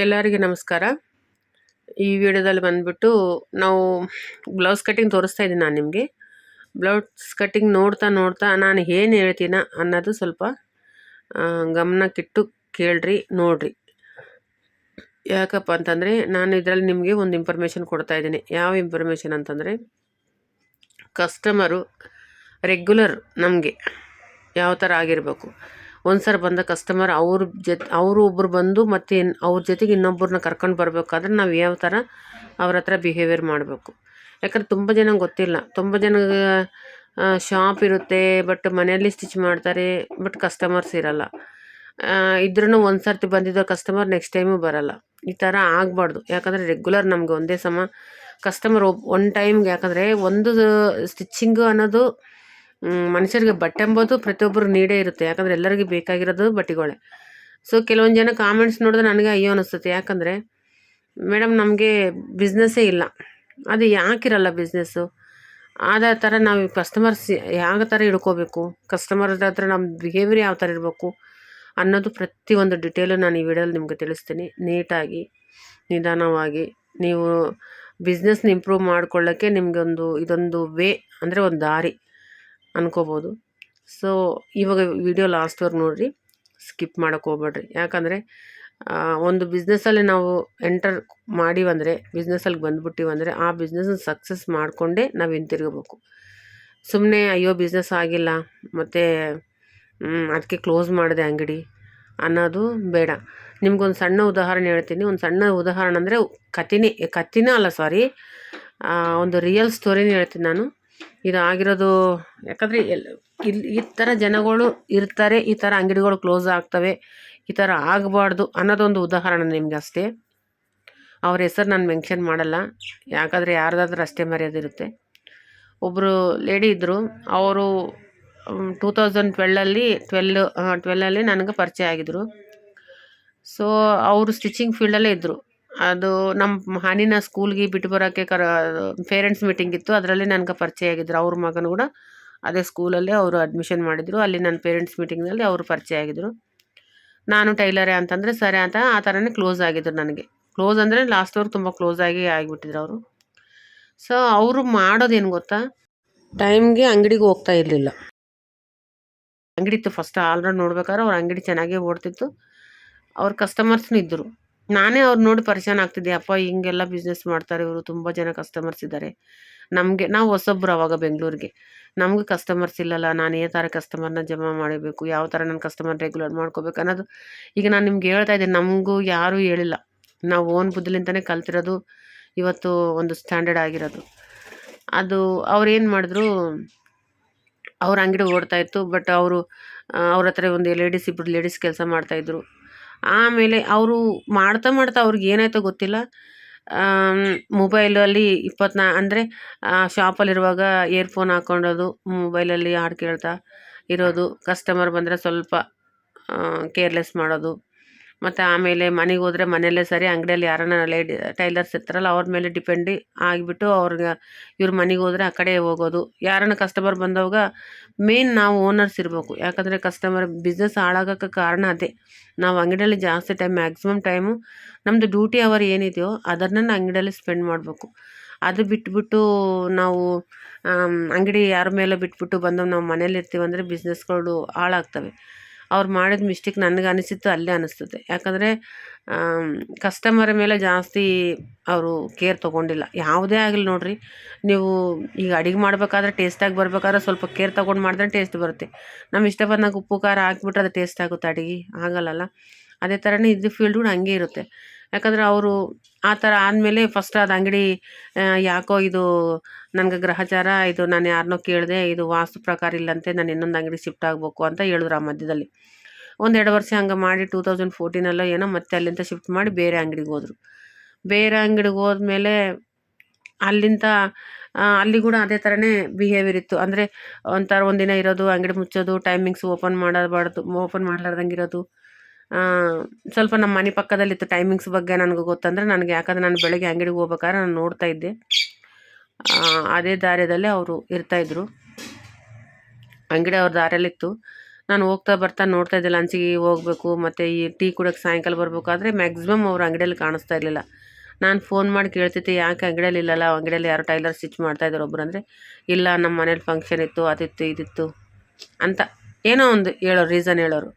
ಎಲ್ಲರಿಗೆ ನಮಸ್ಕಾರ. ಈ ವಿಡಿಯೋದಲ್ಲಿ ಬಂದುಬಿಟ್ಟು ನಾವು ಬ್ಲೌಸ್ ಕಟ್ಟಿಂಗ್ ತೋರಿಸ್ತಾ ಇದ್ದೀನಿ ನಾನು ನಿಮಗೆ. ಬ್ಲೌಸ್ ಕಟ್ಟಿಂಗ್ ನೋಡ್ತಾ ನೋಡ್ತಾ ನಾನು ಏನು ಹೇಳ್ತೀನ ಅನ್ನೋದು ಸ್ವಲ್ಪ ಗಮನಕ್ಕಿಟ್ಟು ಕೇಳ್ರಿ, ನೋಡ್ರಿ. ಯಾಕಪ್ಪ ಅಂತಂದರೆ ನಾನು ಇದರಲ್ಲಿ ನಿಮಗೆ ಒಂದು ಇನ್ಫಾರ್ಮೇಷನ್ ಕೊಡ್ತಾ ಇದ್ದೀನಿ. ಯಾವ ಇನ್ಫಾರ್ಮೇಷನ್ ಅಂತಂದರೆ ಕಸ್ಟಮರು ರೆಗ್ಯುಲರ್ ನಮಗೆ ಯಾವ ಥರ ಆಗಿರಬೇಕು. ಒಂದು ಸರಿ ಬಂದ ಕಸ್ಟಮರ್ ಅವ್ರ ಜೊತೆ, ಅವರು ಒಬ್ಬರು ಬಂದು ಮತ್ತೆ ಇನ್ನು ಅವ್ರ ಜೊತೆಗೆ ಇನ್ನೊಬ್ಬರನ್ನ ಕರ್ಕೊಂಡು ಬರಬೇಕಾದ್ರೆ ನಾವು ಯಾವ ಥರ ಅವ್ರ ಹತ್ರ ಬಿಹೇವಿಯರ್ ಮಾಡಬೇಕು. ಯಾಕಂದ್ರೆ ತುಂಬ ಜನ ಗೊತ್ತಿಲ್ಲ. ತುಂಬ ಜನ ಶಾಪ್ ಇರುತ್ತೆ ಬಟ್ ಮನೆಯಲ್ಲಿ ಸ್ಟಿಚ್ ಮಾಡ್ತಾರೆ ಬಟ್ ಕಸ್ಟಮರ್ಸ್ ಇರಲ್ಲ. ಇದ್ರೂ ಒಂದು ಸರ್ತಿ ಬಂದಿದ್ದ ಕಸ್ಟಮರ್ ನೆಕ್ಸ್ಟ್ ಟೈಮು ಬರಲ್ಲ. ಈ ಥರ ಆಗಬಾರ್ದು. ಯಾಕಂದರೆ ರೆಗ್ಯುಲರ್ ನಮಗೆ ಒಂದೇ ಸಮ ಕಸ್ಟಮರ್ ಒಬ್ ಒನ್ ಟೈಮ್ಗೆ ಯಾಕಂದರೆ ಒಂದು ಸ್ಟಿಚ್ಚಿಂಗು ಅನ್ನೋದು ಮನುಷ್ಯರಿಗೆ ಬಟ್ಟೆ ಎಂಬುದು ಪ್ರತಿಯೊಬ್ಬರು ನೀಡೇ ಇರುತ್ತೆ. ಯಾಕಂದರೆ ಎಲ್ಲರಿಗೂ ಬೇಕಾಗಿರೋದು ಬಟ್ಟೆಗಳೇ. ಸೊ ಕೆಲವೊಂದು ಜನ ಕಾಮೆಂಟ್ಸ್ ನೋಡಿದ್ರೆ ನನಗೆ ಅಯ್ಯೋ ಅನಿಸುತ್ತೆ. ಯಾಕಂದರೆ ಮೇಡಮ್ ನಮಗೆ ಬಿಸ್ನೆಸ್ಸೇ ಇಲ್ಲ. ಅದು ಯಾಕಿರಲ್ಲ ಬಿಸ್ನೆಸ್ಸು ಆದ ಥರ ನಾವು ಕಸ್ಟಮರ್ಸ್ ಯಾವ ಥರ ಹಿಡ್ಕೋಬೇಕು? ಕಸ್ಟಮರ್ ಹತ್ರ ನಮ್ಮ ಬಿಹೇವಿಯರ್ ಯಾವ ಥರ ಇರಬೇಕು? ಅನ್ನೋದು ಪ್ರತಿಯೊಂದು ಡಿಟೇಲು ನಾನು ಈ ವಿಡಿಯೋಲಿ ನಿಮಗೆ ತಿಳಿಸ್ತೀನಿ. ನೀಟಾಗಿ, ನಿಧಾನವಾಗಿ. ನೀವು ಬಿಸ್ನೆಸ್ನ ಇಂಪ್ರೂವ್ ಮಾಡ್ಕೊಳ್ಳೋಕ್ಕೆ ನಿಮಗೊಂದು ಇದೊಂದು ವೇ ಅಂದರೆ ಒಂದು ದಾರಿ. ಅನ್ಕೋಬೋದು. ಸೊ ಇವಾಗ ವಿಡಿಯೋ ಲಾಸ್ಟ್ವರೆಗೆ ನೋಡಿರಿ ಸ್ಕಿಪ್ ಮಾಡೋಕ್ಕೆ ಹೋಗ್ಬೇಡ್ರಿ. ಯಾಕಂದರೆ ಒಂದು ಬಿಸ್ನೆಸ್ಸಲ್ಲಿ ನಾವು ಎಂಟರ್ ಮಾಡಿವಂದರೆ ಬಿಸ್ನೆಸ್ಸಲ್ಲಿ ಬಂದ್ಬಿಟ್ಟಿವಂದರೆ, ಆ ಬಿಸ್ನೆಸ್ನ ಸಕ್ಸಸ್ ಮಾಡಿಕೊಂಡೇ ನಾವು ಹಿಂತಿರ್ಗಬೇಕು. ಸುಮ್ಮನೆ ಅಯ್ಯೋ ಬಿಸ್ನೆಸ್ ಆಗಿಲ್ಲ. ಮತ್ತು ಅದಕ್ಕೆ ಕ್ಲೋಸ್ ಮಾಡಿದೆ ಅಂಗಡಿ. ಅನ್ನೋದು ಬೇಡ. ನಿಮ್ಗೊಂದು ಸಣ್ಣ ಉದಾಹರಣೆ ಹೇಳ್ತೀನಿ. ಒಂದು ಸಣ್ಣ ಉದಾಹರಣೆ ಅಂದರೆ ಕಥೆನೇ ಕಥೆನೇ ಅಲ್ಲ ಸಾರಿ ಒಂದು ರಿಯಲ್ ಸ್ಟೋರಿನೇ ಹೇಳ್ತೀನಿ ನಾನು. ಇದು ಆಗಿರೋದು ಯಾಕಂದರೆ ಇಲ್ಲಿ ಈ ಥರ ಜನಗಳು ಇರ್ತಾರೆ, ಈ ಥರ ಅಂಗಡಿಗಳು ಕ್ಲೋಸ್ ಆಗ್ತವೆ, ಈ ಥರ ಆಗಬಾರ್ದು ಅನ್ನೋದೊಂದು ಉದಾಹರಣೆ ನಿಮಗೆ ಅಷ್ಟೇ. ಅವ್ರ ಹೆಸರು ನಾನು ಮೆನ್ಷನ್ ಮಾಡಲ್ಲ, ಯಾಕಂದರೆ ಯಾರ್ದಾದ್ರೂ ಅಷ್ಟೇ ಮರ್ಯಾದಿರುತ್ತೆ. ಒಬ್ಬರು ಲೇಡಿ ಇದ್ದರು ಅವರು ಟೂ ತೌಸಂಡ್ ಟ್ವೆಲ್ಲಲ್ಲಿ ಟ್ವೆಲ್ ಟ್ವೆಲ್ಲಲ್ಲಿ ನನಗೆ ಪರಿಚಯ ಆಗಿದ್ದರು ಸೊ ಅವರು ಸ್ಟಿಚಿಂಗ್ ಫೀಲ್ಡಲ್ಲೇ ಇದ್ದರು ಅದು ನಮ್ಮ ಹಾನಿನ ಸ್ಕೂಲ್ಗೆ ಬಿಟ್ಟು ಬರೋಕ್ಕೆ ಕರ, ಪೇರೆಂಟ್ಸ್ ಮೀಟಿಂಗ್ ಇತ್ತು. ಅದರಲ್ಲಿ ನನಗೆ ಪರಿಚಯ ಆಗಿದ್ರು. ಅವ್ರ ಮಗನೂ ಕೂಡ ಅದೇ ಸ್ಕೂಲಲ್ಲೇ ಅವರು ಅಡ್ಮಿಷನ್ ಮಾಡಿದರು. ಅಲ್ಲಿ ನನ್ನ ಪೇರೆಂಟ್ಸ್ ಮೀಟಿಂಗ್ನಲ್ಲಿ ಅವರು ಪರಿಚಯ ಆಗಿದ್ದರು ನಾನು ಟೈಲರೇ ಅಂತಂದರೆ ಸರಿ ಅಂತ ಆ ಥರನೇ ಕ್ಲೋಸ್ ಆಗಿದ್ರು ನನಗೆ. ಕ್ಲೋಸ್ ಅಂದರೆ ಲಾಸ್ಟ್ವರೆಗೆ ತುಂಬ ಕ್ಲೋಸ್ ಆಗಿ ಆಗಿಬಿಟ್ಟಿದ್ರು ಅವರು. ಸೊ ಅವರು ಮಾಡೋದೇನು ಗೊತ್ತಾ? ಟೈಮ್ಗೆ ಅಂಗಡಿಗೆ ಹೋಗ್ತಾ ಇರಲಿಲ್ಲ. ಅಂಗಡಿ ಇತ್ತು ಫಸ್ಟ್ ಆಲ್ರೌಂಡ್ ನೋಡ್ಬೇಕಾದ್ರೆ ಅವ್ರ ಅಂಗಡಿ ಚೆನ್ನಾಗೇ ಓಡ್ತಿತ್ತು. ಅವ್ರ ಕಸ್ಟಮರ್ಸ್ನೂ ಇದ್ದರು. ನಾನೇ ಅವ್ರು ನೋಡಿ ಪರಿಚಯ ಆಗ್ತಿದ್ದೆ. ಅಪ್ಪ ಹಿಂಗೆಲ್ಲ ಬಿಸ್ನೆಸ್ ಮಾಡ್ತಾರೆ. ಇವರು ತುಂಬ ಜನ ಕಸ್ಟಮರ್ಸ್ ಇದ್ದಾರೆ ನಮಗೆ, ನಾವು ಹೊಸೊಬ್ರು ಅವಾಗ ಬೆಂಗಳೂರಿಗೆ. ನಮಗೂ ಕಸ್ಟಮರ್ಸ್ ಇಲ್ಲಲ್ಲ. ನಾನು ಏ ಥರ ಕಸ್ಟಮರ್ನ ಜಮಾ ಮಾಡಬೇಕು? ಯಾವ ಥರ ನನ್ನ ಕಸ್ಟಮರ್ ರೆಗ್ಯುಲರ್ ಮಾಡ್ಕೋಬೇಕು ಅನ್ನೋದು ಈಗ ನಾನು ನಿಮ್ಗೆ ಹೇಳ್ತಾ ಇದ್ದೀನಿ. ನಮಗೂ ಯಾರೂ ಹೇಳಿಲ್ಲ. ನಾವು ಓನ್ ಬುದ್ಧಿಲಿಂದನೇ ಕಲ್ತಿರೋದು ಇವತ್ತು ಒಂದು ಸ್ಟ್ಯಾಂಡರ್ಡ್ ಆಗಿರೋದು. ಅದು ಅವ್ರು ಏನು ಮಾಡಿದ್ರು, ಅವ್ರ ಅಂಗಡಿ ಓಡ್ತಾಯಿತ್ತು ಬಟ್ ಅವರು ಅವ್ರ ಹತ್ರ ಒಂದು ಲೇಡೀಸ್ ಇಬ್ಬರು ಲೇಡೀಸ್ ಕೆಲಸ ಮಾಡ್ತಾಯಿದ್ರು ಆಮೇಲೆ ಅವರು ಮಾಡ್ತಾ ಮಾಡ್ತಾ ಅವ್ರಿಗೆ ಏನಾಯ್ತೋ ಗೊತ್ತಿಲ್ಲ. ಮೊಬೈಲಲ್ಲಿ ಇಪ್ಪತ್ನಾ ಅಂದರೆ ಶಾಪಲ್ಲಿರುವಾಗ ಇಯರ್ಫೋನ್ ಹಾಕ್ಕೊಂಡೋದು, ಮೊಬೈಲಲ್ಲಿ ಹಾಡು ಕೇಳ್ತಾ ಇರೋದು ಕಸ್ಟಮರ್ ಬಂದರೆ ಸ್ವಲ್ಪ ಕೇರ್ಲೆಸ್ ಮಾಡೋದು. ಮತ್ತು ಆಮೇಲೆ ಮನೆಗೆ ಹೋದರೆ ಮನೆಯಲ್ಲೇ ಸರಿ, ಅಂಗಡಿಯಲ್ಲಿ ಯಾರನ್ನ ಲೇಡಿ ಟೈಲರ್ಸ್ ಇರ್ತಾರಲ್ಲ ಅವ್ರ ಮೇಲೆ ಡಿಪೆಂಡಿ ಆಗಿಬಿಟ್ಟು ಅವ್ರಿಗೆ ಇವ್ರ ಮನೆಗೆ ಹೋದರೆ ಆ ಕಡೆ ಹೋಗೋದು. ಯಾರನ್ನ ಕಸ್ಟಮರ್ ಬಂದವಾಗ ಮೇನ್ ನಾವು ಓನರ್ಸ್ ಇರಬೇಕು. ಯಾಕಂದರೆ ಕಸ್ಟಮರ್ ಬಿಸ್ನೆಸ್ ಹಾಳಾಗೋಕ್ಕೆ ಕಾರಣ ಅದೇ. ನಾವು ಅಂಗಡಿಯಲ್ಲಿ ಜಾಸ್ತಿ ಟೈಮ್ ಮ್ಯಾಕ್ಸಿಮಮ್ ಟೈಮು ನಮ್ಮದು ಡ್ಯೂಟಿ ಅವರ್ ಏನಿದೆಯೋ ಅದನ್ನು ಅಂಗಡಿಯಲ್ಲಿ ಸ್ಪೆಂಡ್ ಮಾಡಬೇಕು. ಅದು ಬಿಟ್ಬಿಟ್ಟು ನಾವು ಅಂಗಡಿ ಯಾರ ಮೇಲೆ ಬಿಟ್ಬಿಟ್ಟು ಬಂದು ನಾವು ಮನೇಲಿ ಇರ್ತೀವಿ ಅಂದರೆ ಬಿಸ್ನೆಸ್ಗಳು ಹಾಳಾಗ್ತವೆ. ಅವ್ರು ಮಾಡಿದ ಮಿಸ್ಟೇಕ್ ನನಗೆ ಅನಿಸಿತ್ತು, ಅಲ್ಲೇ ಅನಿಸ್ತದೆ. ಯಾಕಂದರೆ ಕಸ್ಟಮರ್ ಮೇಲೆ ಜಾಸ್ತಿ ಅವರು ಕೇರ್ ತೊಗೊಂಡಿಲ್ಲ. ಯಾವುದೇ ಆಗಲಿ ನೋಡಿರಿ, ನೀವು ಈಗ ಅಡುಗೆ ಮಾಡಬೇಕಾದ್ರೆ ಟೇಸ್ಟಾಗಿ ಬರಬೇಕಾದ್ರೆ ಸ್ವಲ್ಪ ಕೇರ್ ತೊಗೊಂಡು ಮಾಡಿದ್ರೆ ಟೇಸ್ಟ್ ಬರುತ್ತೆ. ನಮ್ಮ ಇಷ್ಟ ಬಂದಾಗ ಉಪ್ಪು, ಖಾರ ಹಾಕ್ಬಿಟ್ರೆ ಅದು ಟೇಸ್ಟ್ ಆಗುತ್ತೆ ಅಡುಗೆ, ಆಗಲ್ಲಲ್ಲ? ಅದೇ ಥರನೇ ಇದು ಕೂಡ ಹಂಗೆ ಇರುತ್ತೆ. ಯಾಕಂದರೆ ಅವರು ಆ ಥರ ಆದಮೇಲೆ ಫಸ್ಟ್ ಅದು ಅಂಗಡಿ ಯಾಕೋ ಇದು ನನಗೆ ಗ್ರಹಚಾರ, ಇದು ನಾನು ಯಾರನ್ನೋ ಕೇಳಿದೆ, ಇದು ವಾಸ್ತು ಪ್ರಕಾರ ಇಲ್ಲಂತೆ, ನಾನು ಇನ್ನೊಂದು ಅಂಗಡಿ ಶಿಫ್ಟ್ ಆಗಬೇಕು ಅಂತ ಹೇಳಿದ್ರು ಆ ಮಧ್ಯದಲ್ಲಿ. ಒಂದೆರಡು ವರ್ಷ ಹಂಗೆ ಮಾಡಿ ಟೂ ತೌಸಂಡ್ ಫೋರ್ಟೀನಲ್ಲೋ ಏನೋ ಮತ್ತೆ ಅಲ್ಲಿಂದ ಶಿಫ್ಟ್ ಮಾಡಿ ಬೇರೆ ಅಂಗಡಿಗೆ ಹೋದರು. ಬೇರೆ ಅಂಗಡಿಗೆ ಹೋದ್ಮೇಲೆ ಅಲ್ಲಿಂದ ಅಲ್ಲಿ ಕೂಡ ಅದೇ ಥರನೇ ಬಿಹೇವಿಯರ್ ಇತ್ತು. ಅಂದರೆ ಒಂಥರ ಒಂದಿನ ಇರೋದು, ಅಂಗಡಿ ಮುಚ್ಚೋದು ಟೈಮಿಂಗ್ಸ್ ಓಪನ್ ಮಾಡಬಾರ್ದು ಓಪನ್ ಮಾಡಲಾರ್ದಂಗೆ ಇರೋದು. ಸ್ವಲ್ಪ ನಮ್ಮ ಮನೆ ಪಕ್ಕದಲ್ಲಿತ್ತು ಟೈಮಿಂಗ್ಸ್ ಬಗ್ಗೆ ನನಗೆ ಗೊತ್ತಂದರೆ ನನಗೆ ಯಾಕಂದರೆ ನಾನು ಬೆಳಗ್ಗೆ ಅಂಗಡಿಗೆ ಹೋಗ್ಬೇಕಾದ್ರೆ ನಾನು ನೋಡ್ತಾ ಇದ್ದೆ. ಅದೇ ದಾರಿಯಲ್ಲೇ ಅವರು ಇರ್ತಾಯಿದ್ರು ಅಂಗಡಿ ಅವ್ರ ದಾರಿಯಲ್ಲಿತ್ತು ನಾನು ಹೋಗ್ತಾ ಬರ್ತಾ ನೋಡ್ತಾ ಇದ್ದೆ ಲಂಚಿಗೆ ಹೋಗಬೇಕು, ಮತ್ತು ಈ ಟೀ ಕುಡಕ್ಕೆ ಸಾಯಂಕಾಲ ಬರಬೇಕಾದ್ರೆ ಮ್ಯಾಕ್ಸಿಮಮ್ ಅವ್ರ ಅಂಗಡಿಯಲ್ಲಿ ಕಾಣಿಸ್ತಾ ಇರಲಿಲ್ಲ. ನಾನು ಫೋನ್ ಮಾಡಿ ಕೇಳ್ತಿದ್ದೆ, ಯಾಕೆ ಅಂಗಡಿಯಲ್ಲಿ ಇಲ್ಲಲ್ಲ, ಅಂಗಡಿಯಲ್ಲಿ ಯಾರೋ ಟೈಲರ್ ಸ್ಟಿಚ್ ಮಾಡ್ತಾ ಇದ್ದಾರೆ ಒಬ್ರು ಅಂದರೆ, ಇಲ್ಲ, ನಮ್ಮ ಮನೇಲಿ ಫಂಕ್ಷನ್ ಇತ್ತು, ಅದಿತ್ತು, ಇದಿತ್ತು ಅಂತ ಏನೋ ಒಂದು ಹೇಳೋರು ರೀಸನ್ ಹೇಳೋರು.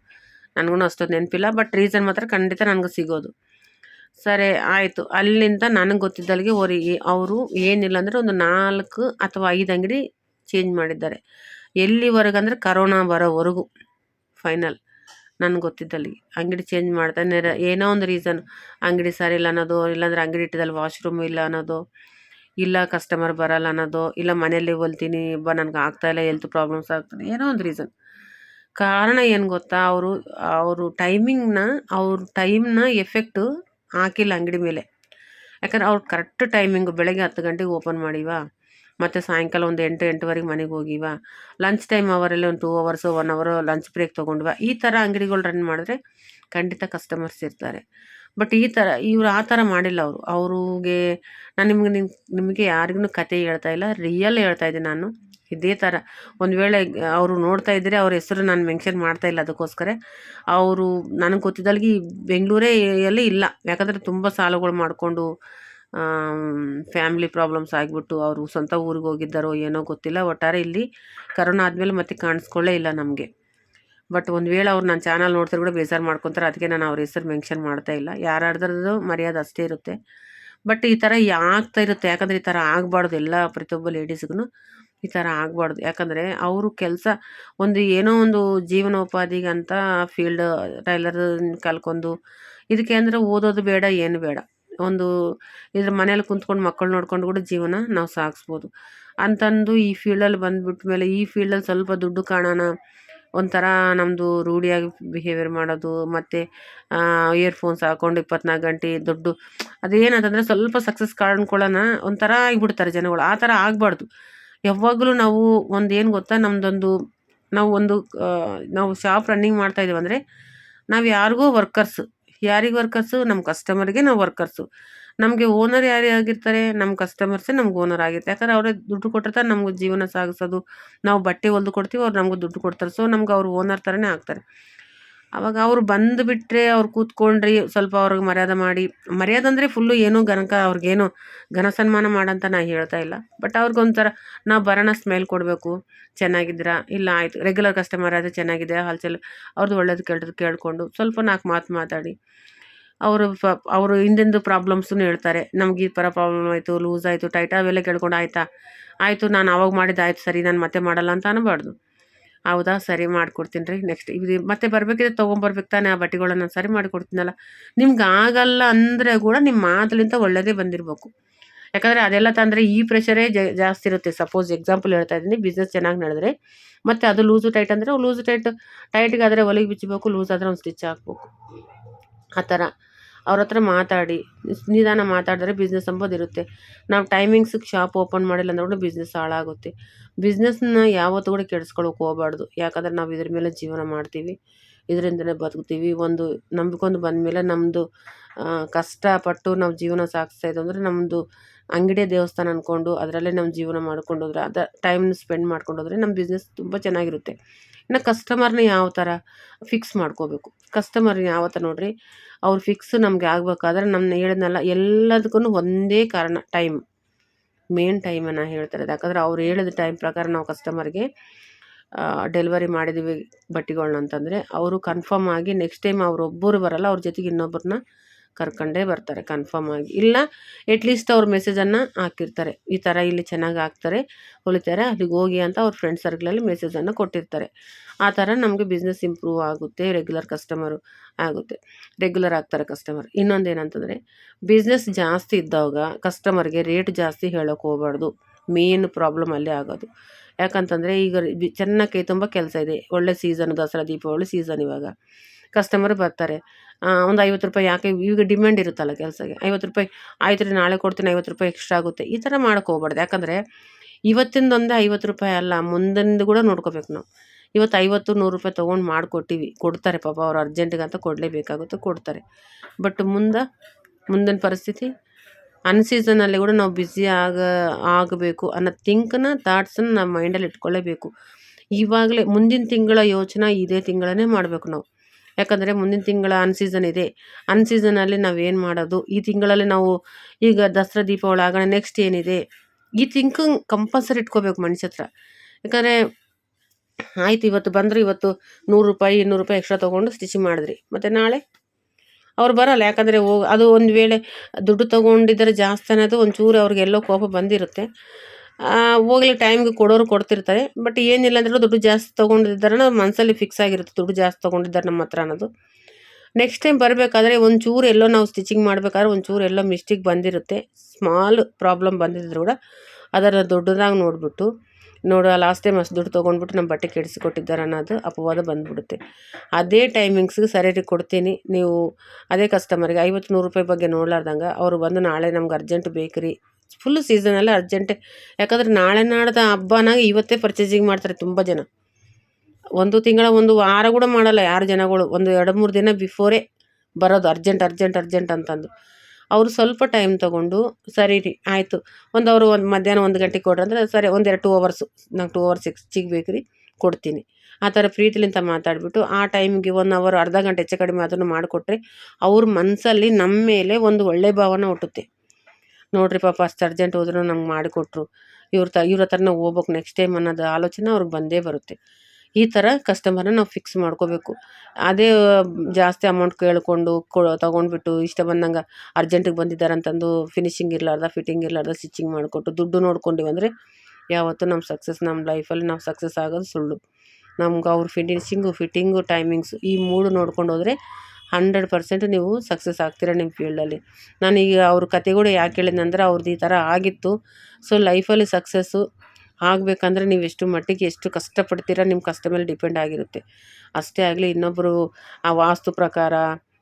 ನನಗೂ ಅಷ್ಟೊಂದು ನೆನಪಿಲ್ಲ ಬಟ್ ರೀಸನ್ ಮಾತ್ರ ಖಂಡಿತ ನನಗೂ ಸಿಗೋದು. ಸರಿ, ಆಯಿತು. ಅಲ್ಲಿಂದ ನನಗೆ ಗೊತ್ತಿದ್ದಲ್ಲಿಗೆ ಅವ್ರು ಅವರು ಏನಿಲ್ಲ ಅಂದರೆ ಒಂದು ನಾಲ್ಕು ಅಥವಾ ಐದು ಅಂಗಡಿ ಚೇಂಜ್ ಮಾಡಿದ್ದಾರೆ. ಎಲ್ಲಿವರೆಗೆ ಅಂದರೆ ಕರೋನಾ ಬರೋವರೆಗೂ ಫೈನಲ್ ನನಗೆ ಗೊತ್ತಿದ್ದಲ್ಲಿ ಅಂಗಡಿ ಚೇಂಜ್ ಮಾಡ್ತಾನೆ ಏನೋ ಒಂದು ರೀಸನ್ ಅಂಗಡಿ ಸರಿ ಇಲ್ಲ ಅನ್ನೋದು, ಇಲ್ಲಾಂದ್ರೆ ಅಂಗಡಿ ಇಟ್ಟಿದ್ದಲ್ಲಿ ವಾಶ್ರೂಮ್ ಇಲ್ಲ ಅನ್ನೋದು, ಇಲ್ಲ ಕಸ್ಟಮರ್ ಬರಲ್ಲ ಅನ್ನೋದು, ಇಲ್ಲ ಮನೆಯಲ್ಲಿ ಹೊಲ್ತೀನಿ, ಬ ನನಗೆ ಆಗ್ತಾಯಿಲ್ಲ ಹೆಲ್ತ್ ಪ್ರಾಬ್ಲಮ್ಸ್ ಆಗ್ತದೆ ಏನೋ ಒಂದು ರೀಸನ್ ಕಾರಣ ಏನು ಗೊತ್ತಾ? ಅವರು ಅವರು ಟೈಮಿಂಗ್ನ ಅವ್ರ ಟೈಮ್ನ ಎಫೆಕ್ಟು ಹಾಕಿಲ್ಲ ಅಂಗಡಿ ಮೇಲೆ. ಯಾಕಂದ್ರೆ ಅವ್ರು ಕರೆಕ್ಟ್ ಟೈಮಿಂಗು ಬೆಳಗ್ಗೆ ಹತ್ತು ಗಂಟೆಗೆ ಓಪನ್ ಮಾಡಿವಾ ಮತ್ತು ಸಾಯಂಕಾಲ ಒಂದು ಎಂಟು, ಎಂಟುವರೆಗೆ ಮನೆಗೆ ಹೋಗಿವ ಲಂಚ್ ಟೈಮ್ ಅವರಲ್ಲಿ ಒಂದು ಟೂ ಅವರ್ಸು ಒನ್ ಅವರು ಲಂಚ್ ಬ್ರೇಕ್ ತೊಗೊಂಡ್ವ. ಈ ಥರ ಅಂಗಡಿಗಳು ರನ್ ಮಾಡಿದ್ರೆ ಖಂಡಿತ ಕಸ್ಟಮರ್ಸ್ ಇರ್ತಾರೆ. ಬಟ್ ಈ ಥರ ಇವ್ರು ಆ ಥರ ಮಾಡಿಲ್ಲ ಅವರು. ಅವ್ರಿಗೆ, ನಾನು ನಿಮ್ಗೆ ನಿಮ್ಗೆ ನಿಮಗೆ ಯಾರಿಗೂ ಕತೆ ಹೇಳ್ತಾ ಇಲ್ಲ. ರಿಯಲ್ ಹೇಳ್ತಾ ಇದ್ದೀನಿ ನಾನು. ಇದೇ ಥರ ಒಂದು ವೇಳೆ, ಅವರು ನೋಡ್ತಾ ಇದ್ದರೆ ಅವ್ರ ಹೆಸರು ನಾನು ಮೆನ್ಷನ್ ಮಾಡ್ತಾ ಇಲ್ಲ ಅದಕ್ಕೋಸ್ಕರ. ಅವರು ನನಗೆ ಗೊತ್ತಿದ್ದಲ್ಲಿಗೆ ಈ ಬೆಂಗಳೂರೇ ಅಲ್ಲಿ ಇಲ್ಲ. ಯಾಕಂದರೆ ತುಂಬ ಸಾಲಗಳು ಮಾಡಿಕೊಂಡು ಫ್ಯಾಮಿಲಿ ಪ್ರಾಬ್ಲಮ್ಸ್ ಆಗಿಬಿಟ್ಟು ಅವರು ಸ್ವಂತ ಊರಿಗೆ ಹೋಗಿದ್ದಾರೋ ಏನೋ ಗೊತ್ತಿಲ್ಲ. ಒಟ್ಟಾರೆ ಇಲ್ಲಿ ಕರೋನಾ ಆದಮೇಲೆ ಮತ್ತೆ ಕಾಣಿಸ್ಕೊಳ್ಳೇ ಇಲ್ಲ ನಮಗೆ. ಬಟ್ ಒಂದು ವೇಳೆ ಅವ್ರು ನನ್ನ ಚಾನಲ್ ನೋಡ್ತಾರೆ ಕೂಡ ಬೇಜಾರು ಮಾಡ್ಕೊತಾರೆ. ಅದಕ್ಕೆ ನಾನು ಅವ್ರ ಹೆಸರು ಮೆನ್ಷನ್ ಮಾಡ್ತಾ ಇಲ್ಲ. ಯಾರ್ಯಾರ್ದ್ರದ್ದು ಮರ್ಯಾದೆ ಅಷ್ಟೇ ಇರುತ್ತೆ. ಬಟ್ ಈ ಥರ ಆಗ್ತಾ ಇರುತ್ತೆ. ಯಾಕಂದರೆ ಈ ಥರ ಆಗಬಾರ್ದು. ಎಲ್ಲ ಪ್ರತಿಯೊಬ್ಬ ಲೇಡೀಸ್ಗೂ ಈ ಥರ ಆಗಬಾರ್ದು. ಯಾಕಂದರೆ ಅವರು ಕೆಲಸ ಒಂದು ಏನೋ ಒಂದು ಜೀವನೋಪಾಧಿಗಂತ ಫೀಲ್ಡ್ ಟೈಲರ್ ಕಲ್ಕೊಂಡು ಇದಕ್ಕೆ ಅಂದರೆ ಓದೋದು ಬೇಡ, ಏನು ಬೇಡ. ಒಂದು ಇದ್ರ ಮನೇಲಿ ಕುಂತ್ಕೊಂಡು ಮಕ್ಕಳು ನೋಡ್ಕೊಂಡು ಕೂಡ ಜೀವನ ನಾವು ಸಾಗಿಸ್ಬೋದು. ಅಂತಂದು ಈ ಫೀಲ್ಡಲ್ಲಿ ಬಂದ್ಬಿಟ್ಟ ಮೇಲೆ ಈ ಫೀಲ್ಡಲ್ಲಿ ಸ್ವಲ್ಪ ದುಡ್ಡು ಕಾಣೋಣ, ಒಂಥರ ನಮ್ಮದು ರೂಢಿಯಾಗಿ ಬಿಹೇವಿಯರ್ ಮಾಡೋದು, ಮತ್ತು ಇಯರ್ಫೋನ್ಸ್ ಹಾಕ್ಕೊಂಡು ಇಪ್ಪತ್ನಾಲ್ಕು ಗಂಟೆ ದುಡ್ಡು, ಅದೇನಂತಂದರೆ ಸ್ವಲ್ಪ ಸಕ್ಸಸ್ ಕಾಣ್ಕೊಳ್ಳೋಣ, ಒಂಥರ ಆಗಿಬಿಡ್ತಾರೆ ಜನಗಳು. ಆ ಥರ ಆಗಬಾರ್ದು. ಯಾವಾಗಲೂ ನಾವು ಒಂದು ಏನು ಗೊತ್ತಾ? ನಮ್ಮದೊಂದು ನಾವು ಒಂದು ನಾವು ಶಾಪ್ ರನ್ನಿಂಗ್ ಮಾಡ್ತಾ ಇದೀವಿ ಅಂದರೆ ನಾವು ಯಾರಿಗೋ ವರ್ಕರ್ಸು ಯಾರಿಗೆ ವರ್ಕರ್ಸು ನಮ್ಮ ಕಸ್ಟಮರ್ಗೆ ನಾವು ವರ್ಕರ್ಸು ನಮಗೆ ಓನರ್ ಯಾರು ಆಗಿರ್ತಾರೆ ನಮ್ಮ ಕಸ್ಟಮರ್ಸೇ ನಮ್ಗೆ ಓನರ್ ಆಗಿರ್ತಾರೆ. ಯಾಕಂದ್ರೆ ಅವರೇ ದುಡ್ಡು ಕೊಟ್ಟಿರ್ತಾರೆ, ನಮ್ಗೆ ಜೀವನ ಸಾಗಿಸೋದು. ನಾವು ಬಟ್ಟೆ ಹೊಲ್ದು ಕೊಡ್ತೀವಿ, ಅವ್ರು ನಮ್ಗೆ ದುಡ್ಡು ಕೊಡ್ತಾರೆ. ಸೊ ನಮ್ಗೆ ಅವ್ರು ಓನರ್ ಥರನೇ ಆಗ್ತಾರೆ. ಅವಾಗ ಅವ್ರು ಬಂದು ಬಿಟ್ಟರೆ ಅವ್ರು ಕೂತ್ಕೊಂಡ್ರಿ ಸ್ವಲ್ಪ ಅವ್ರಿಗೆ ಮರ್ಯಾದೆ ಮಾಡಿ. ಮರ್ಯಾದೆ ಅಂದರೆ ಫುಲ್ಲು ಏನೂ ಗನಕ ಅವ್ರಿಗೇನು ಘನ ಸನ್ಮಾನ ಮಾಡಂತ ನಾ ಹೇಳ್ತಾ ಇಲ್ಲ. ಬಟ್ ಅವ್ರಿಗೊಂಥರ ನಾವು ಬರೋಣ ಸ್ಮೆಲ್ ಕೊಡಬೇಕು, ಚೆನ್ನಾಗಿದ್ದೀರಾ? ಇಲ್ಲ ಆಯಿತು ರೆಗ್ಯುಲರ್ ಕಸ್ಟಮರ್ ಆದರೆ ಚೆನ್ನಾಗಿದೆ ಹಾಲ್ಸೇಲ್ ಅವ್ರದ್ದು ಒಳ್ಳೇದು ಕೆಟ್ಟದ್ದು ಕೇಳಿಕೊಂಡು ಸ್ವಲ್ಪ ನಾಲ್ಕು ಮಾತು ಮಾತಾಡಿ. ಅವರು ಪ, ಅವರು ಹಿಂದಿಂದು ಪ್ರಾಬ್ಲಮ್ಸನ್ನು ಹೇಳ್ತಾರೆ. ನಮ್ಗೆ ಈ ಥರ ಪ್ರಾಬ್ಲಮ್ ಆಯಿತು ಲೂಸ್ ಆಯಿತು ಟೈಟ್ ಅವೆಲ್ಲ ಕೇಳ್ಕೊಂಡು ಆಯಿತಾ? ಆಯಿತು, ನಾನು ಅವಾಗ ಮಾಡಿದ್ದು ಆಯ್ತು, ಸರಿ, ನಾನು ಮತ್ತೆ ಮಾಡಲ್ಲ ಅಂತ ಅನ್ನಬಾರ್ದು ಹೌದಾ? ಸರಿ ಮಾಡಿಕೊಡ್ತೀನಿ ರೀ ನೆಕ್ಸ್ಟ್ ಇದು ಮತ್ತೆ ಬರಬೇಕಿದ್ರೆ ತೊಗೊಂಬರ್ಬೇಕು ತಾನೇ ಆ ಬಟ್ಟೆಗಳನ್ನ ನಾನು ಸರಿ ಮಾಡಿಕೊಡ್ತೀನಲ್ಲ. ನಿಮ್ಗೆ ಆಗಲ್ಲ ಅಂದರೆ ಕೂಡ ನಿಮ್ಮ ಮಾತುಲಿಂತ ಒಳ್ಳೆಯದೇ ಬಂದಿರಬೇಕು. ಯಾಕಂದರೆ ಅದೆಲ್ಲ ತಂದರೆ ಈ ಪ್ರೆಷರೇ ಜಾಸ್ತಿ ಇರುತ್ತೆ. ಸಪೋಸ್ ಎಕ್ಸಾಂಪಲ್ ಹೇಳ್ತಾ ಇದ್ದೀನಿ ಬಿಸ್ನೆಸ್ ಚೆನ್ನಾಗಿ ನಡೆದ್ರೆ ಮತ್ತು ಅದು ಲೂಸು ಟೈಟ್ ಅಂದರೆ ಲೂಸು ಟೈಟ್ ಟೈಟ್ಗಾದರೆ ಒಲೆಗೆ ಬಿಚ್ಚಬೇಕು ಲೂಸ್ ಆದರೆ ಒಂದು ಸ್ಟಿಚ್ ಹಾಕ್ಬೇಕು. ಆ ಥರ ಅವ್ರ ಹತ್ರ ಮಾತಾಡಿ, ನಿಧಾನ ಮಾತಾಡಿದ್ರೆ ಬಿಸ್ನೆಸ್ ಅಂಬೋದು ಇರುತ್ತೆ ನಾವು ಟೈಮಿಂಗ್ಸಿಗೆ ಶಾಪ್ ಓಪನ್ ಮಾಡಿಲ್ಲ ಅಂದ್ರೆ ಕೂಡ ಬಿಸ್ನೆಸ್ ಹಾಳಾಗುತ್ತೆ. ಬಿಸ್ನೆಸ್ನ ಯಾವತ್ತೂ ಕೂಡ ಕೆಡಿಸ್ಕೊಳಕ್ಕೆ ಹೋಗ್ಬಾರ್ದು. ಯಾಕಂದ್ರೆ ನಾವು ಇದ್ರ ಮೇಲೆ ಜೀವನ ಮಾಡ್ತೀವಿ. ಇದರಿಂದಲೇ ಬದುಕ್ತೀವಿ. ಒಂದು ನಂಬಿಕೊಂಡು ಬಂದಮೇಲೆ ನಮ್ಮದು ಕಷ್ಟಪಟ್ಟು ನಾವು ಜೀವನ ಸಾಗಿಸ್ತಾ ಇದ್ದೀವಿ ಅಂದರೆ ನಮ್ಮದು ಅಂಗಡಿಯ ದೇವಸ್ಥಾನ ಅಂದ್ಕೊಂಡು ಅದರಲ್ಲೇ ನಮ್ಮ ಜೀವನ ಮಾಡ್ಕೊಂಡು ಹೋದ್ರೆ ಅದ ಟೈಮ್ನ ಸ್ಪೆಂಡ್ ಮಾಡ್ಕೊಂಡು ನಮ್ಮ ಬಿಸ್ನೆಸ್ ತುಂಬ ಚೆನ್ನಾಗಿರುತ್ತೆ. ಇನ್ನು ಕಸ್ಟಮರ್ನ ಯಾವ ಥರ ಫಿಕ್ಸ್ ಮಾಡ್ಕೋಬೇಕು? ಕಸ್ಟಮರ್ ಯಾವ ಥರ ನೋಡ್ರಿ, ಅವ್ರು ಫಿಕ್ಸ್ ನಮಗೆ ಆಗಬೇಕಾದ್ರೆ ನಮ್ಮನ್ನ ಹೇಳಿದ್ನಲ್ಲ ಎಲ್ಲದಕ್ಕೂ ಒಂದೇ ಕಾರಣ ಟೈಮ್ ಮೇನ್ ಟೈಮನ್ನು ಹೇಳ್ತಾರೆ. ಯಾಕಂದ್ರೆ ಅವ್ರು ಹೇಳಿದ ಟೈಮ್ ಪ್ರಕಾರ ನಾವು ಕಸ್ಟಮರ್ಗೆ ಡೆಲಿವರಿ ಮಾಡಿದ್ದೀವಿ ಬಟ್ಟೆಗಳನ್ನ ಅಂತಂದರೆ, ಅವರು ಕನ್ಫರ್ಮ್ ಆಗಿ ನೆಕ್ಸ್ಟ್ ಟೈಮ್ ಅವ್ರೊಬ್ಬರು ಬರಲ್ಲ, ಅವ್ರ ಜೊತೆಗೆ ಇನ್ನೊಬ್ಬರನ್ನ ಕರ್ಕೊಂಡೇ ಬರ್ತಾರೆ ಕನ್ಫರ್ಮ್ ಆಗಿ. ಇಲ್ಲ ಎಟ್ಲೀಸ್ಟ್ ಅವ್ರ ಮೆಸೇಜನ್ನು ಹಾಕಿರ್ತಾರೆ. ಈ ಥರ ಇಲ್ಲಿ ಚೆನ್ನಾಗಿ ಹಾಕ್ತಾರೆ ಹೊಲಿತಾರೆ, ಅಲ್ಲಿಗೆ ಹೋಗಿ ಅಂತ ಅವ್ರ ಫ್ರೆಂಡ್ ಸರ್ಕಲಲ್ಲಿ ಮೆಸೇಜನ್ನು ಕೊಟ್ಟಿರ್ತಾರೆ. ಆ ಥರ ನಮಗೆ ಬಿಸ್ನೆಸ್ ಇಂಪ್ರೂವ್ ಆಗುತ್ತೆ ರೆಗ್ಯುಲರ್ ಕಸ್ಟಮರು ಆಗುತ್ತೆ ರೆಗ್ಯುಲರ್ ಆಗ್ತಾರೆ ಕಸ್ಟಮರ್ ಇನ್ನೊಂದು ಏನಂತಂದರೆ ಬಿಸ್ನೆಸ್ ಜಾಸ್ತಿ ಇದ್ದಾಗ ಕಸ್ಟಮರ್ಗೆ ರೇಟ್ ಜಾಸ್ತಿ ಹೇಳೋಕೆ ಹೋಗ್ಬಾರ್ದು. ಮೇನ್ ಪ್ರಾಬ್ಲಮ್ ಅಲ್ಲೇ ಆಗೋದು. ಯಾಕಂತಂದರೆ ಈಗ ಚೆನ್ನಾಗಿ ಕೈ ತುಂಬ ಕೆಲಸ ಇದೆ. ಒಳ್ಳೆ ಸೀಸನ್ ದಸರಾ, ದೀಪಾವಳಿ ಸೀಸನ್ ಇವಾಗ. ಕಸ್ಟಮರ್ ಬರ್ತಾರೆ. ಒಂದು ಐವತ್ತು ರೂಪಾಯಿ ಯಾಕೆ ಈಗ ಡಿಮ್ಯಾಂಡ್ ಇರುತ್ತಲ್ಲ ಕೆಲಸಕ್ಕೆ. ಐವತ್ತು ರೂಪಾಯಿ ಆಯ್ತು ರೀ ನಾಳೆ ಕೊಡ್ತೀನಿ, ಐವತ್ತು ರೂಪಾಯಿ ಎಕ್ಸ್ಟ್ರಾ ಆಗುತ್ತೆ. ಈ ಥರ ಮಾಡೋಕೆ ಹೋಗ್ಬಾರ್ದು. ಯಾಕಂದರೆ ಇವತ್ತಿಂದೊಂದೇ ಐವತ್ತು ರೂಪಾಯಿ ಅಲ್ಲ, ಮುಂದಿಂದು ಕೂಡ ನೋಡ್ಕೋಬೇಕು ನಾವು. ಇವತ್ತು ಐವತ್ತು, ನೂರು ರೂಪಾಯಿ ತೊಗೊಂಡು ಮಾಡಿಕೊಟ್ಟಿವಿ. ಕೊಡ್ತಾರೆ ಪಾಪ, ಅವ್ರು ಅರ್ಜೆಂಟಿಗೆ ಅಂತ ಕೊಡಲೇಬೇಕಾಗುತ್ತೆ, ಕೊಡ್ತಾರೆ. ಬಟ್ ಮುಂದೆ, ಮುಂದಿನ ಪರಿಸ್ಥಿತಿ ಅನ್ಸೀಸನಲ್ಲಿ ಕೂಡ ನಾವು ಬ್ಯುಸಿ ಆಗ, ಆಗಬೇಕು ಅನ್ನೋ ಥಿಂಕನ್ನ ಥಾಟ್ಸನ್ನ ನಮ್ಮ ಮೈಂಡಲ್ಲಿ ಇಟ್ಕೊಳ್ಳೇಬೇಕು ಇವಾಗಲೇ ಮುಂದಿನ ತಿಂಗಳ ಯೋಚನೆ ಇದೇ ತಿಂಗಳನೇ ಮಾಡಬೇಕು ನಾವು. ಯಾಕಂದರೆ ಮುಂದಿನ ತಿಂಗಳ ಅನ್ ಸೀಸನ್ ಇದೆ. ಅನ್ ಸೀಸನಲ್ಲಿ ನಾವು ಏನು ಮಾಡೋದು? ಈ ತಿಂಗಳಲ್ಲಿ ನಾವು ಈಗ ದಸರಾ, ದೀಪಾವಳಿ ಆಗೋಣ ನೆಕ್ಸ್ಟ್ ಏನಿದೆ? ಈ ಥಿಂಕಿಂಗ್ ಕಂಪಲ್ಸರಿ ಇಟ್ಕೋಬೇಕು ಮನುಷ್ಯ ಹತ್ರ. ಯಾಕಂದರೆ ಆಯ್ತು, ಇವತ್ತು ಬಂದರೆ ಇವತ್ತು ನೂರು ರೂಪಾಯಿ, ಇನ್ನೂರು ರೂಪಾಯಿ ಎಕ್ಸ್ಟ್ರಾ ತೊಗೊಂಡು ಸ್ಟಿಚಿಂಗ್ ಮಾಡಿದ್ರಿ. ಮತ್ತು ನಾಳೆ? ಅವ್ರು ಬರಲ್ಲ. ಯಾಕಂದರೆ ಹೋಗ್ ಅದು ಒಂದು ವೇಳೆ ದುಡ್ಡು ತಗೊಂಡಿದ್ರೆ ಜಾಸ್ತಿ ಅನ್ನೋದು ಒಂಚೂರು ಅವ್ರಿಗೆ ಎಲ್ಲೋ ಕೋಪ ಬಂದಿರುತ್ತೆ. ಹೋಗ್ಲಿ ಟೈಮ್ಗೆ ಕೊಡೋರು ಕೊಡ್ತಿರ್ತಾರೆ. ಬಟ್ ಏನಿಲ್ಲ ಅಂದ್ರೂ ದುಡ್ಡು ಜಾಸ್ತಿ ತೊಗೊಂಡಿದ್ದಾರೆ ಮನಸ್ಸಲ್ಲಿ ಫಿಕ್ಸ್ ಆಗಿರುತ್ತೆ. ದುಡ್ಡು ಜಾಸ್ತಿ ತೊಗೊಂಡಿದ್ದಾರೆ ನಮ್ಮ ಹತ್ರ ಅನ್ನೋದು. ನೆಕ್ಸ್ಟ್ ಟೈಮ್ ಬರಬೇಕಾದ್ರೆ ಒಂಚೂರು ಎಲ್ಲೋ ನಾವು ಸ್ಟಿಚಿಂಗ್ ಮಾಡಬೇಕಾದ್ರೆ ಒಂಚೂರು ಎಲ್ಲೋ ಮಿಸ್ಟೇಕ್ ಬಂದಿರುತ್ತೆ. ಸ್ಮಾಲ್ ಪ್ರಾಬ್ಲಮ್ ಬಂದಿದ್ರು ಕೂಡ ಅದರ ದೊಡ್ಡದಾಗಿ ನೋಡಿಬಿಟ್ಟು. ನೋಡು ಲಾಸ್ಟ್ ಟೈಮ್ ಅಷ್ಟು ದುಡ್ಡು ತೊಗೊಂಡ್ಬಿಟ್ಟು ನಮ್ಮ ಬಟ್ಟೆ ಕೆಡಿಸಿಕೊಟ್ಟಿದ್ದಾರೆ ಅನ್ನೋದು ಅಪವಾದ ಬಂದ್ಬಿಡುತ್ತೆ. ಅದೇ ಟೈಮಿಂಗ್ಸ್ಗೆ ಸರಿಯಾಗಿ ಕೊಡ್ತೀನಿ. ನೀವು ಅದೇ ಕಸ್ಟಮರ್ಗೆ ಐವತ್ತು ನೂರು ರೂಪಾಯಿ ಬಗ್ಗೆ ನೋಡ್ಲಾರ್ದಂಗೆ ಅವರು ಬಂದು ನಾಳೆ ನಮ್ಗೆ ಅರ್ಜೆಂಟ್ ಬೇಕ್ರಿ ಫುಲ್ ಸೀಸನಲ್ಲಿ ಅರ್ಜೆಂಟೆ ಯಾಕಂದರೆ ನಾಳೆ ನಾಡ್ದ ಹಬ್ಬನಾಗ ಇವತ್ತೇ ಪರ್ಚೇಸಿಂಗ್ ಮಾಡ್ತಾರೆ ತುಂಬ ಜನ. ಒಂದು ತಿಂಗಳ, ಒಂದು ವಾರ ಕೂಡ ಮಾಡಲ್ಲ ಯಾರು ಜನಗಳು. ಒಂದು ಎರಡು, ಮೂರು ದಿನ ಬಿಫೋರೇ ಬರೋದು ಅರ್ಜೆಂಟ್ ಅರ್ಜೆಂಟ್ ಅರ್ಜೆಂಟ್ ಅಂತಂದು. ಅವರು ಸ್ವಲ್ಪ ಟೈಮ್ ತೊಗೊಂಡು, ಸರಿ ರೀ, ಆಯಿತು. ಒಂದು ಅವರು ಒಂದು ಮಧ್ಯಾಹ್ನ ಒಂದು ಗಂಟೆಗೆ ಕೊಡ್ರಿ ಅಂದರೆ ಸರಿ ಒಂದೆರಡು ಟೂ ಅವರ್ಸು ನಂಗೆ ಟೂ ಅವರ್ಸ್ ಸಿಕ್ಸ್ ಬೇಕು ರೀ ಕೊಡ್ತೀನಿ. ಆ ಥರ ಪ್ರೀತಿಲಿಂತ ಮಾತಾಡಿಬಿಟ್ಟು, ಆ ಟೈಮ್ಗೆ ಒನ್ ಅವರ್ ಅರ್ಧ ಗಂಟೆ ಹೆಚ್ಚು ಕಡಿಮೆ ಅದನ್ನು ಮಾಡಿಕೊಟ್ರೆ, ಅವ್ರ ಮನಸ್ಸಲ್ಲಿ ನಮ್ಮ ಮೇಲೆ ಒಂದು ಒಳ್ಳೆ ಭಾವನೆ ಹುಟ್ಟುತ್ತೆ. ನೋಡ್ರಿ ಪಾಪ, ಅಷ್ಟು ಅರ್ಜೆಂಟ್ ಹೋದ್ರು ನಂಗೆ ಮಾಡಿಕೊಟ್ರು. ಇವ್ರ ತ, ಇವ್ರ ಹತ್ರನೇ ಹೋಗ್ಬೇಕು ನೆಕ್ಸ್ಟ್ ಟೈಮ್ ಅನ್ನೋದು ಆಲೋಚನೆ ಅವ್ರಿಗೆ ಬಂದೇ ಬರುತ್ತೆ. ಈ ಥರ ಕಸ್ಟಮರನ್ನ ನಾವು ಫಿಕ್ಸ್ ಮಾಡ್ಕೋಬೇಕು. ಅದೇ ಜಾಸ್ತಿ ಅಮೌಂಟ್ ಕೇಳಿಕೊಂಡು ಕೊ, ತೊಗೊಂಡ್ಬಿಟ್ಟು ಇಷ್ಟ ಬಂದಂಗೆ ಅರ್ಜೆಂಟಿಗೆ ಬಂದಿದ್ದಾರೆ ಅಂತಂದು ಫಿನಿಶಿಂಗ್ ಇರಲಾರ್ದ ಫಿಟ್ಟಿಂಗ್ ಇರಲಾರ್ದ ಸ್ಟಿಚಿಂಗ್ ಮಾಡಿಕೊಟ್ಟು ದುಡ್ಡು ನೋಡ್ಕೊಂಡಿವಿ ಅಂದರೆ ಯಾವತ್ತೂ ನಮ್ಮ ಸಕ್ಸಸ್ ನಮ್ಮ ಲೈಫಲ್ಲಿ ನಾವು ಸಕ್ಸಸ್ ಆಗೋದು ಸುಳ್ಳು. ನಮ್ಗೆ ಅವ್ರ ಫಿನಿಷಿಂಗು ಫಿಟ್ಟಿಂಗು ಟೈಮಿಂಗ್ಸು ಈ ಮೂರು ನೋಡ್ಕೊಂಡು ಹೋದರೆ ಹಂಡ್ರೆಡ್ ಪರ್ಸೆಂಟ್ ನೀವು ಸಕ್ಸಸ್ ಆಗ್ತೀರ ನಿಮ್ಮ ಫೀಲ್ಡಲ್ಲಿ ನಾನೀಗ ಅವ್ರ ಕತೆಗಳು ಯಾಕೆ ಹೇಳಿದ್ನಂದ್ರೆ ಅವ್ರದ್ದು ಈ ಥರ ಆಗಿತ್ತು. ಸೊ ಲೈಫಲ್ಲಿ ಸಕ್ಸಸ್ಸು ಆಗಬೇಕಂದ್ರೆ ನೀವು ಎಷ್ಟು ಮಟ್ಟಿಗೆ ಎಷ್ಟು ಕಷ್ಟಪಡ್ತೀರ ನಿಮ್ಮ ಕಷ್ಟ ಮೇಲೆ ಡಿಪೆಂಡ್ ಆಗಿರುತ್ತೆ. ಅಷ್ಟೇ ಆಗಲಿ ಇನ್ನೊಬ್ಬರು ಆ ವಾಸ್ತು ಪ್ರಕಾರ,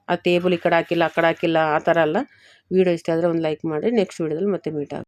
ಆ ಟೇಬಲ್ ಈ ಕಡೆ ಹಾಕಿಲ್ಲ, ಆ ಕಡೆ ಹಾಕಿಲ್ಲ, ಆ ಥರ ಅಲ್ಲ. ವೀಡಿಯೋ ಇಷ್ಟ ಆದರೆ ಒಂದು ಲೈಕ್ ಮಾಡಿ, ನೆಕ್ಸ್ಟ್ ವೀಡಿಯೋದಲ್ಲಿ ಮತ್ತೆ ಮೀಟ್ ಆಗಿ